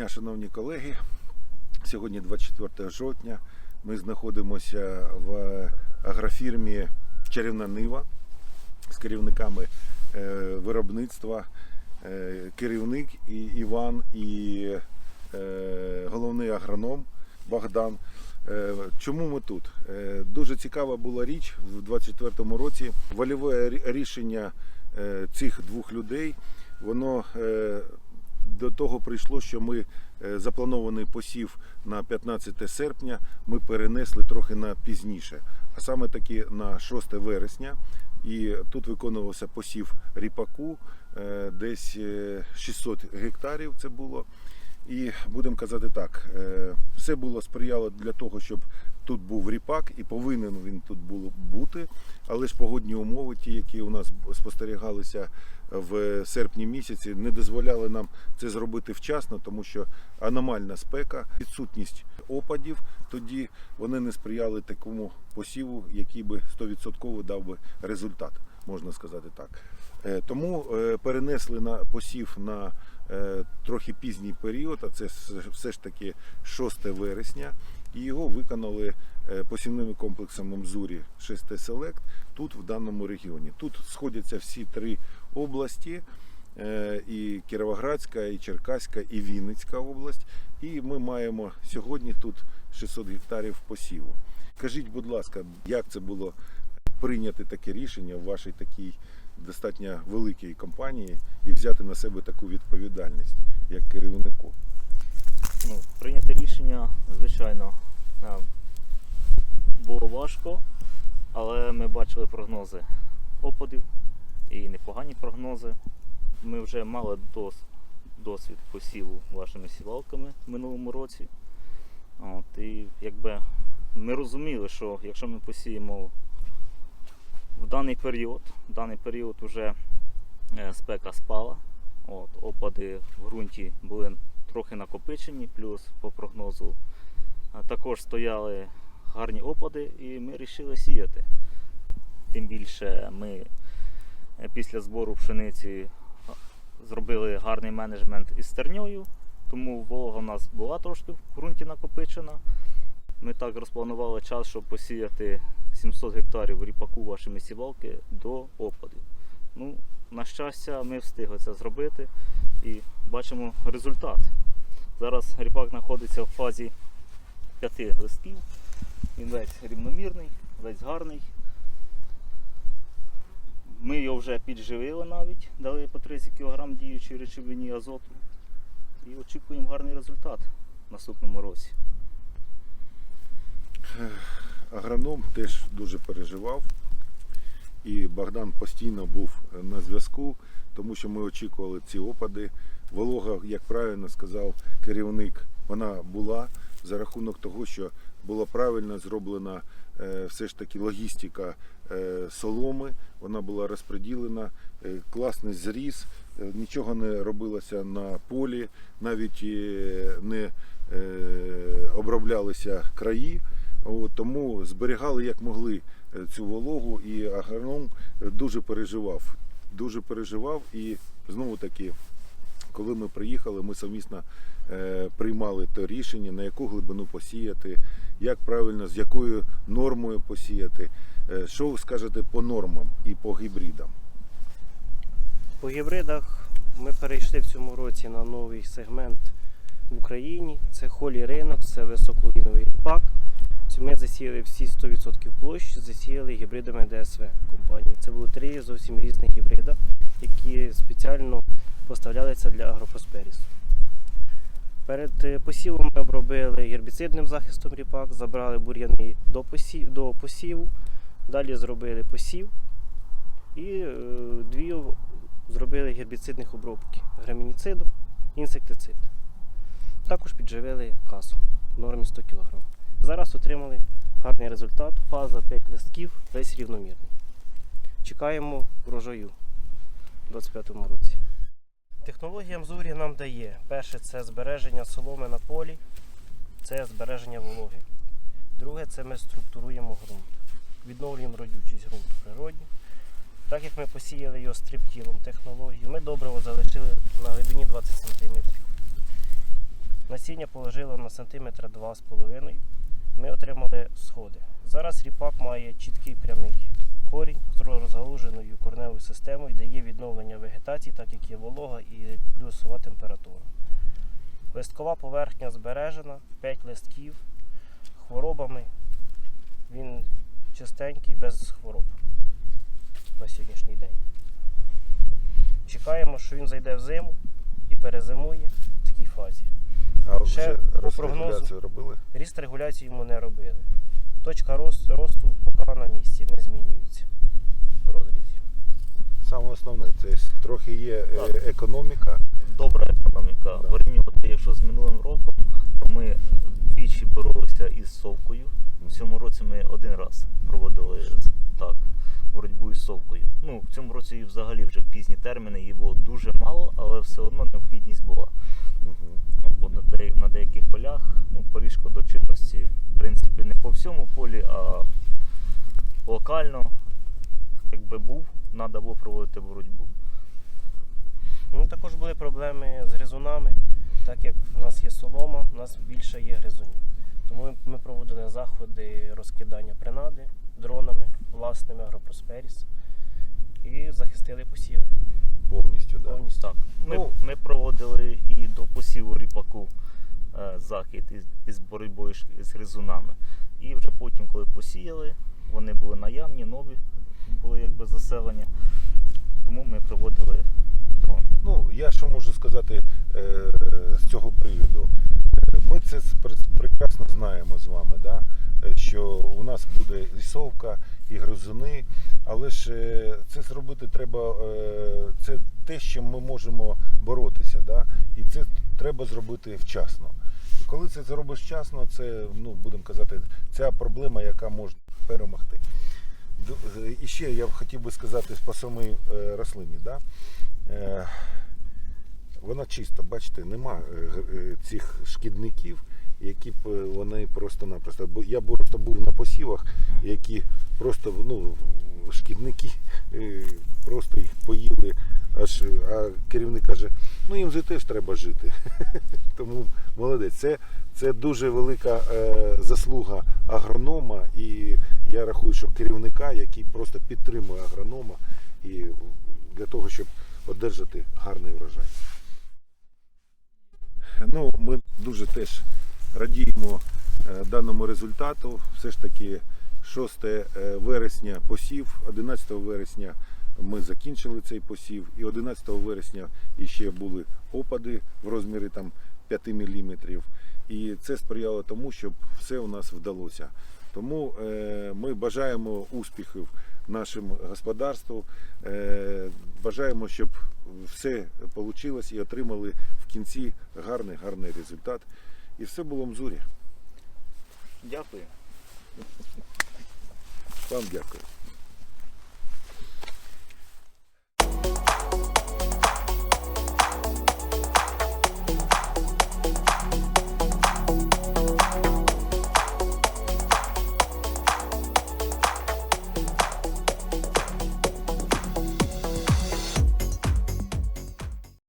дня, шановні колеги. Сьогодні 24 жовтня. Ми знаходимося в агрофірмі Чарівна Нива з керівниками е, виробництва. Е, Керівник Іван і е, головний агроном Богдан. Чому ми тут? Дуже цікава була річ в 24-му році. Вольове рішення цих двох людей, воно до того прийшло, що ми е, запланований посів на 15 серпня ми перенесли трохи на пізніше, а саме таки на 6 вересня. І тут виконувався посів ріпаку, е, десь е, 600 гектарів це було. І будемо казати так, е, все було сприяло для того, щоб тут був ріпак, і повинен він тут було бути. Але ж погодні умови, ті, які у нас спостерігалися в серпні місяці, не дозволяли нам це зробити вчасно, тому що аномальна спека, відсутність опадів, тоді вони не сприяли такому посіву, який би 100% дав би результат, можна сказати так. Е, Тому е, перенесли на посів на е, трохи пізній період, а це все ж таки 6 вересня, і його виконали е, посівними комплексом Мзурі 6 Селект тут, в даному регіоні. Тут сходяться всі три області. е, І Кіровоградська, і Черкаська, і Вінницька область. І ми маємо сьогодні тут 600 гектарів посіву. Кажіть, будь ласка, як це було прийняти таке рішення в вашій такій достатньо великій компанії і взяти на себе таку відповідальність як керівнику? Ну, прийняти рішення, звичайно, було важко, але ми бачили прогнози опадів і непогані прогнози. Ми вже мали дос- досвід посіву вашими сівалками в минулому році. От, і якби ми розуміли, що якщо ми посіємо в даний період, в даний період вже е, спека спала, от, опади в ґрунті були трохи накопичені, плюс по прогнозу також стояли гарні опади, і ми вирішили сіяти. Тим більше ми е, після збору пшениці зробили гарний менеджмент із стерньою, тому волога у нас була трошки в ґрунті накопичена. Ми так розпланували час, щоб посіяти 700 гектарів ріпаку вашими сівалки до опадів. Ну, на щастя, ми встигли це зробити і бачимо результат. Зараз ріпак знаходиться в фазі п'яти листків. Він весь рівномірний, весь гарний. Ми його вже підживили навіть, дали по 30 кг діючої речовині азоту. І очікуємо гарний результат в наступному році. Агроном теж дуже переживав, і Богдан постійно був на зв'язку, тому що ми очікували ці опади. Волога, як правильно сказав керівник, вона була за рахунок того, що була правильно зроблена е, все ж таки логістика е, соломи, вона була розподілена, е, класний зріз, нічого не робилося на полі, навіть не оброблялися краї. Тому зберігали як могли цю вологу, і агроном дуже переживав. Дуже переживав, і знову таки, коли ми приїхали, ми совмісно е, приймали те рішення, на яку глибину посіяти, як правильно, з якою нормою посіяти. Е, що ви скажете по нормам і по гібридам? По гібридах ми перейшли в цьому році на новий сегмент в Україні. Це холі ринок, це високоліновий пак. Ми засіяли всі 100% площі, засіяли гібридами ДСВ компанії. Це були три зовсім різних гібрида, які спеціально поставлялися для агропросперісу. Перед е, посівом ми обробили гербіцидним захистом ріпак, забрали бур'яни до посів- до посіву, далі зробили посів і е, дві зробили гербіцидних обробки грамініцидом, інсектицид. Також підживили касу в нормі 100 кг. Зараз отримали гарний результат. Фаза 5 листків, весь рівномірний. Чекаємо врожаю у 2025 році. Технологія Мзурі нам дає. Перше це збереження соломи на полі, це збереження вологи. Друге це ми структуруємо ґрунт. Відновлюємо родючість ґрунту природньо. Так як ми посіяли його стриптілом технологію, ми добриво залишили на глибині 20 см. Насіння положили на сантиметра 2,5. см. Ми отримали сходи. Зараз ріпак має чіткий прямий корінь з розгалуженою корневою системою, де є відновлення вегетації, так як є волога і плюсова температура. Листкова поверхня збережена, 5 листків хворобами. Він чистенький, без хвороб на сьогоднішній день. Чекаємо, що він зайде в зиму і перезимує в такій фазі. А Ще вже розрегуляцію прогнозу. робили? Ріст регуляції йому не робили. Точка росту, росту поки на місці не змінюється в розрізі. Саме основне, це трохи є е, Так. економіка. Добра економіка. Да. Порівнювати, якщо з минулим роком, то ми двічі боролися із совкою. В цьому році ми один раз проводили так, боротьбу із совкою. Ну, в цьому році взагалі вже пізні терміни, її було дуже мало, але все одно необхідність локально, якби був, треба було проводити боротьбу. Ну, також були проблеми з гризунами, так як в нас є солома, у нас більше є гризунів. Тому ми- ми проводили заходи розкидання принади дронами, власними Агропросперіс і захистили посіви Повністю, да. повністю. Так, ми, Ну- ми проводили і до посіву ріпаку е, захід із, із боротьбою з гризунами. І вже потім, коли посіяли, вони були наявні, нові були якби заселення. Тому ми проводили дрон. Ну, я що можу сказати е, з цього приводу. Ми це прекрасно знаємо з вами, да? е, що у нас буде і совка, і гризуни, але ж е, це зробити треба, е, це те, з чим ми можемо боротися. Да? І це треба зробити вчасно. Коли це зробиш вчасно, це, ну, будемо казати, ця проблема, яка може перемогти. Е, І ще я б хотів би сказати по самій е, рослині. Да? Е, Вона чиста, бачите, нема цих шкідників, які б вони просто-напросто. Бо я просто був на посівах, які просто ну, шкідники просто їх поїли. Аж, а керівник каже, ну їм же теж треба жити. Тому молодець. Це, це дуже велика заслуга агронома, і я рахую, що керівника, який просто підтримує агронома і для того, щоб одержати гарний врожай. Ну, ми дуже теж радіємо е, даному результату. Все ж таки 6 е, вересня посів, 11 вересня ми закінчили цей посів, і 11 вересня іще були опади в розмірі там 5 мм. І це сприяло тому, щоб все у нас вдалося. Тому е, ми бажаємо успіхів нашому господарству. Е, бажаємо, щоб все вийшло і отримали в кінці гарний гарний результат. І все було в мзурі. Дякую. Вам дякую.